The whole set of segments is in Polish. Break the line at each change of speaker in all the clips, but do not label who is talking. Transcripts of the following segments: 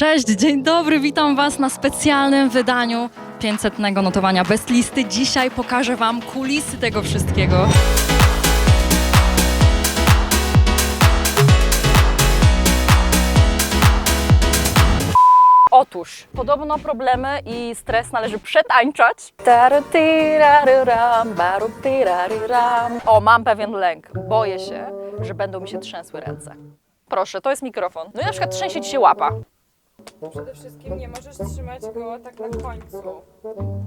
Cześć, dzień dobry, witam Was na specjalnym wydaniu 500 notowania bez listy. Dzisiaj pokażę Wam kulisy tego wszystkiego. Otóż, podobno problemy i stres należy przetańczać. O, mam pewien lęk. Boję się, że będą mi się trzęsły ręce. Proszę, to jest mikrofon. No i na przykład trzęsie ci się łapa.
Przede wszystkim nie możesz trzymać go tak na końcu,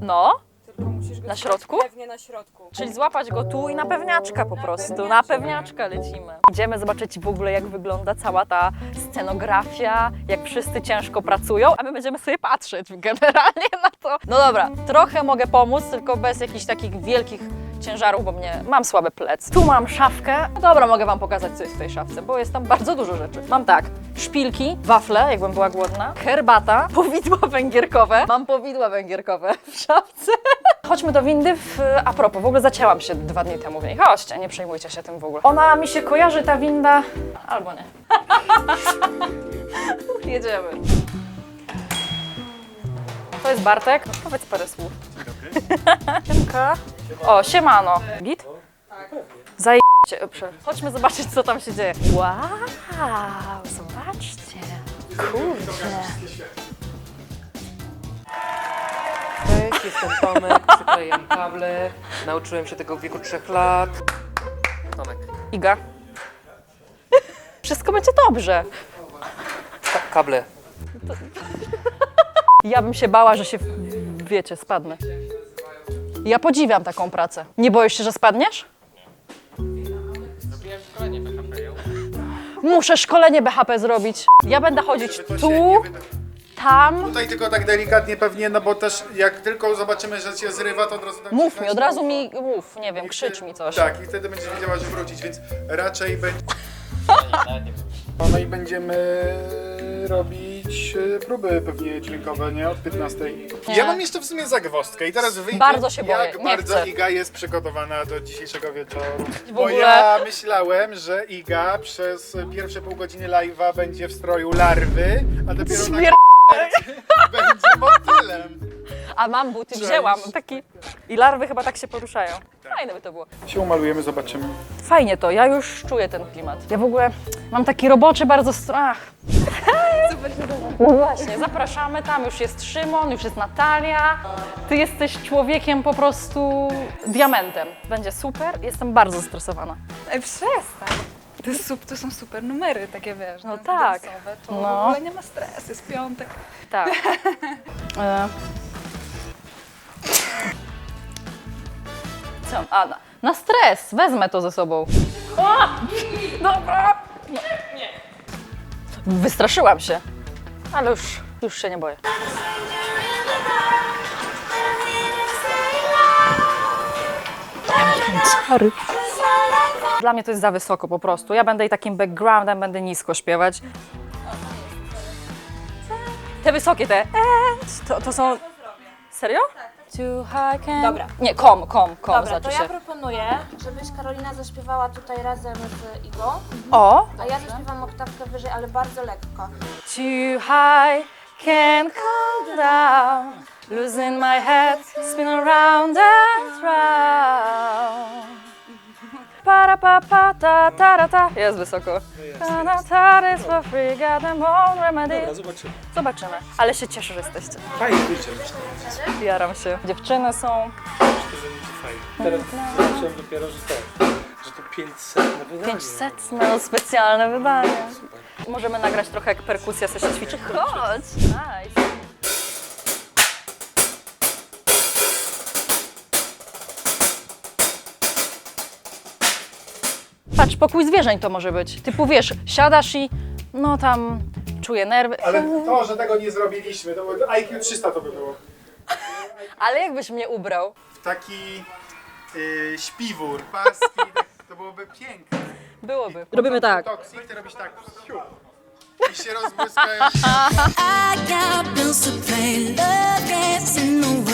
No,
tylko musisz go
Na
trzymać
środku?
Pewnie na środku.
czyli złapać go tu i na pewniaczka po prostu. Na
pewniaczka.
lecimy. Idziemy zobaczyć w ogóle, jak wygląda cała ta scenografia, jak wszyscy ciężko pracują, a my będziemy sobie patrzeć generalnie na to. No dobra, trochę mogę pomóc, tylko bez jakichś takich wielkich ciężarów, bo mnie mam słaby plec. Tu mam szafkę. No dobra, mogę wam pokazać, co jest w tej szafce, bo jest tam bardzo dużo rzeczy. Mam tak, szpilki, wafle, jakbym była głodna, herbata, powidła węgierkowe. Mam powidła węgierkowe w szafce. Chodźmy do windy. W, a propos, w ogóle zacięłam się dwa dni temu w niej. Chodźcie, nie przejmujcie się tym w ogóle. Ona mi się kojarzy, ta winda, albo nie. Jedziemy. To jest Bartek. Powiedz parę słów. Siemka. O, siemano. Git? Zajebiście. Prze- Chodźmy zobaczyć, co tam się dzieje. Wow, zobaczcie. Kurczę.
Cześć, jestem Tomek, przyklejam kable. Nauczyłem się tego w wieku 3 lat. Tomek.
Iga. Wszystko będzie dobrze.
Ka kable.
Ja bym się bała, że się, wiecie, spadnę. Ja podziwiam taką pracę. Nie boisz się, że spadniesz? Muszę szkolenie BHP zrobić. Ja będę chodzić tu, tam.
Tutaj tylko tak delikatnie pewnie, no bo też jak tylko zobaczymy, że cię zrywa, to od razu tam
Mów mi, od razu mi mów, nie wiem,
I
krzycz
wtedy-
mi coś.
Tak, i wtedy będziesz wiedziała, że wrócić, więc raczej będzie... No i będziemy robić e, próby pewnie dźwiękowe, nie? Od 15.
Nie.
Ja mam jeszcze w sumie zagwozdkę i teraz wyjdzie,
Bardzo się boję,
jak
nie
bardzo
chcę.
Iga jest przygotowana do dzisiejszego wieczoru.
W
Bo
ogóle-
ja myślałem, że Iga przez pierwsze pół godziny live'a będzie w stroju larwy, a dopiero na będzie motylem.
A mam buty,
Cześć.
wzięłam. Taki. I larwy chyba tak się poruszają. Fajne by to było.
Się umalujemy, zobaczymy.
Fajnie to, ja już czuję ten klimat. Ja w ogóle mam taki roboczy bardzo strach. No właśnie, zapraszamy, tam już jest Szymon, już jest Natalia. Ty jesteś człowiekiem po prostu diamentem. Będzie super, jestem bardzo zestresowana.
Ej, przestań. To, sup- to są super numery, takie wiesz,
No
no,
tak.
dansowe, to
No.
w ogóle nie ma stresu, jest piątek.
Tak. E. Co? A, na, na stres, wezmę to ze sobą. O! Dobra! No. Wystraszyłam się, ale już, już się nie boję. Sorry. Dla mnie to jest za wysoko po prostu. Ja będę i takim backgroundem, będę nisko śpiewać. Te wysokie, te and, to, to są... Serio? Too high can...
Dobra.
Nie, kom, kom, kom,
Dobra,
znaczy
to
się.
ja proponuję, żebyś Karolina zaśpiewała tutaj razem z Igą,
O!
a ja zaśpiewam oktawkę wyżej, ale bardzo lekko.
Too high can come down Losing my head, spin around and round Para pa pa ta ta ra, ta Jest wysoko. Ta na ta is for free, got them own remedy. Dobra, zobaczymy. Zobaczymy. Ale się cieszę, że jesteście.
Fajnie wyjdzie, myślę,
Jaram się. Dziewczyny są.
że będzie fajnie. Teraz zobaczyłem dopiero, że to, że to 500 na wydanie.
500 no, specjalne wydanie. Możemy nagrać trochę jak perkusja sobie się ćwiczy. Chodź! Nice. Patrz, pokój zwierzeń to może być. Typu wiesz, siadasz i no tam czuję nerwy.
Ale to, że tego nie zrobiliśmy, to by- IQ 300 to by było.
Ale jakbyś mnie ubrał?
W taki yy, śpiwór, paski, to byłoby piękne.
Byłoby. Robimy tak.
Toksik, ty robisz tak, siu, i się rozbłyskają.
I got bills to pay, love gets in the way.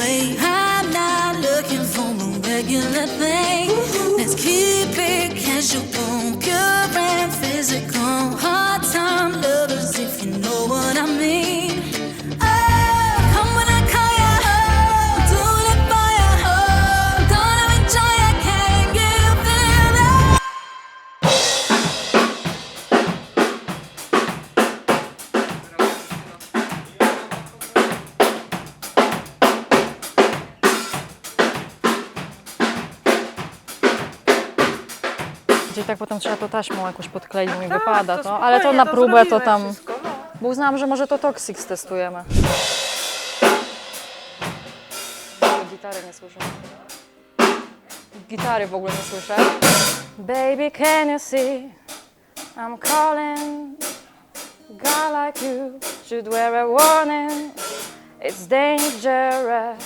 Potem trzeba to taśmą jakoś podkleić, bo mi
Tak,
wypada to,
spokojnie,
ale to na próbę to tam,
Wszystko, no.
bo uznałam, że może to Toxic testujemy. Gitary nie słyszę. Gitary w ogóle nie słyszę. Baby, can you see I'm calling Guy like you should wear a warning It's dangerous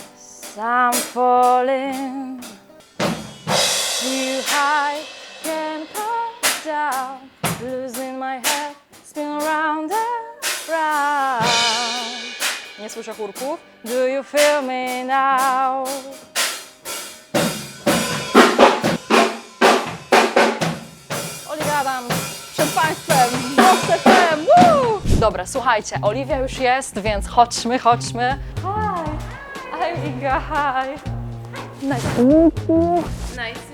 I'm falling Too high down Losing my head Spin and round Nie słyszę chórków Do you feel me now? Przed Państwem! Dobra, słuchajcie, Oliwia już jest, więc chodźmy, chodźmy. Hi, I'm Iga, hi. Nice.
Nice.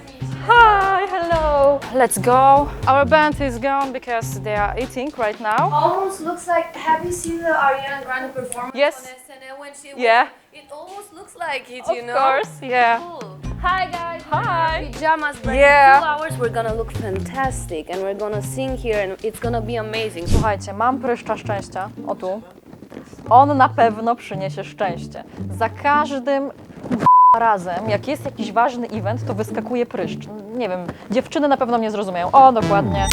Hi, hello. Let's go. Our band is gone because they are eating right now.
Almost looks like. Have you seen the Ariana Grande performance
Yes.
on SNL when she?
Yeah.
It almost looks like it,
Of
you know.
course, yeah.
Cool. Hi guys.
Hi.
Pajamas, but
Yeah.
in two hours we're gonna look fantastic, and we're gonna sing here, and it's gonna be amazing.
Słuchajcie, mam pryszcza szczęścia. O tu. On na pewno przyniesie szczęście. Za każdym razem, jak jest jakiś ważny event, to wyskakuje pryszcz. Nie wiem, dziewczyny na pewno mnie zrozumieją. O, dokładnie.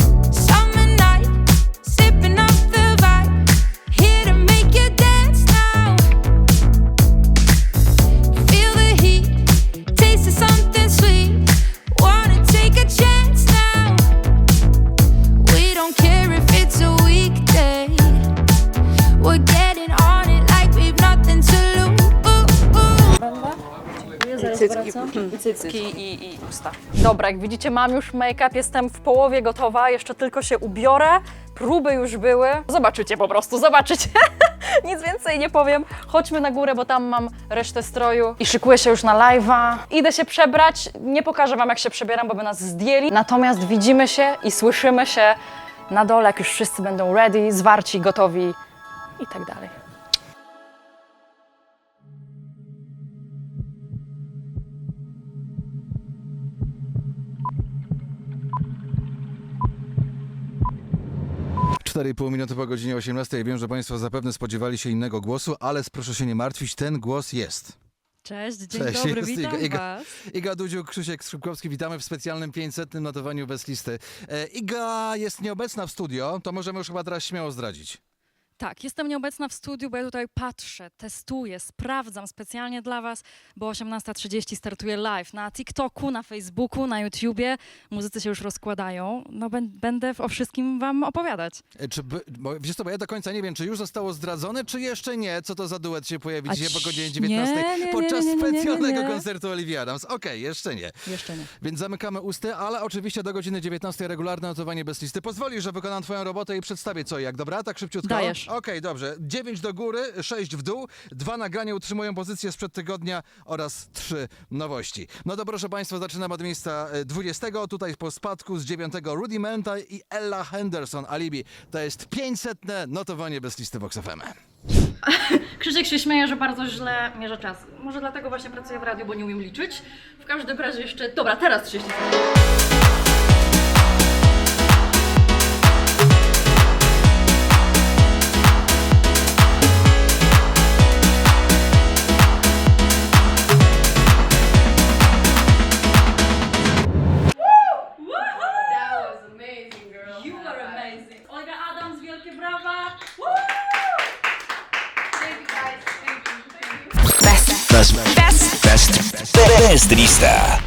Cycki i, i usta. Dobra, jak widzicie, mam już make-up, jestem w połowie gotowa, jeszcze tylko się ubiorę. Próby już były. Zobaczycie po prostu, zobaczycie. Nic więcej nie powiem. Chodźmy na górę, bo tam mam resztę stroju i szykuję się już na live'a. Idę się przebrać. Nie pokażę wam, jak się przebieram, bo by nas zdjęli. Natomiast widzimy się i słyszymy się na dole, jak już wszyscy będą ready, zwarci, gotowi i tak dalej.
Cztery i pół minuty po godzinie 18. Wiem, że Państwo zapewne spodziewali się innego głosu, ale proszę się nie martwić, ten głos jest.
Cześć, dzień
Cześć,
dobry,
jest
witam
Iga- Iga-
was.
Iga Dudziu, Krzysiek Skrzypkowski, witamy w specjalnym 500. notowaniu bez listy. E, Iga jest nieobecna w studio, to możemy już chyba teraz śmiało zdradzić.
Tak, jestem nieobecna w studiu, bo ja tutaj patrzę, testuję, sprawdzam specjalnie dla was, bo 18.30 startuje live na TikToku, na Facebooku, na YouTubie. Muzycy się już rozkładają. No bę- będę o wszystkim wam opowiadać.
E, Czy, by- bo, wiesz co, bo ja do końca nie wiem, czy już zostało zdradzone, czy jeszcze nie, co to za duet się pojawi
A
dzisiaj po godzinie
nie,
19
nie, nie,
podczas
nie, nie, nie, nie,
specjalnego
nie.
koncertu Olivia Adams. Okej, jeszcze nie.
Jeszcze nie.
Więc zamykamy usty, ale oczywiście do godziny 19 regularne notowanie bez listy. Pozwoli, że wykonam twoją robotę i przedstawię co i jak. Dobra, tak szybciutko?
Dajesz.
Okej, dobrze. 9 do góry, 6 w dół, dwa nagrania utrzymują pozycję sprzed tygodnia oraz trzy nowości. No to proszę Państwa, zaczynam od miejsca e, 20. Tutaj po spadku z 9 Rudimenta i Ella Henderson, Alibi. To jest 500 notowanie bez listy Vox FM.
Krzysiek się śmieje, że bardzo źle mierzę czas. Może dlatego właśnie pracuję w radiu, bo nie umiem liczyć. W każdym razie jeszcze... Dobra, teraz 30 sekund.
Extrista.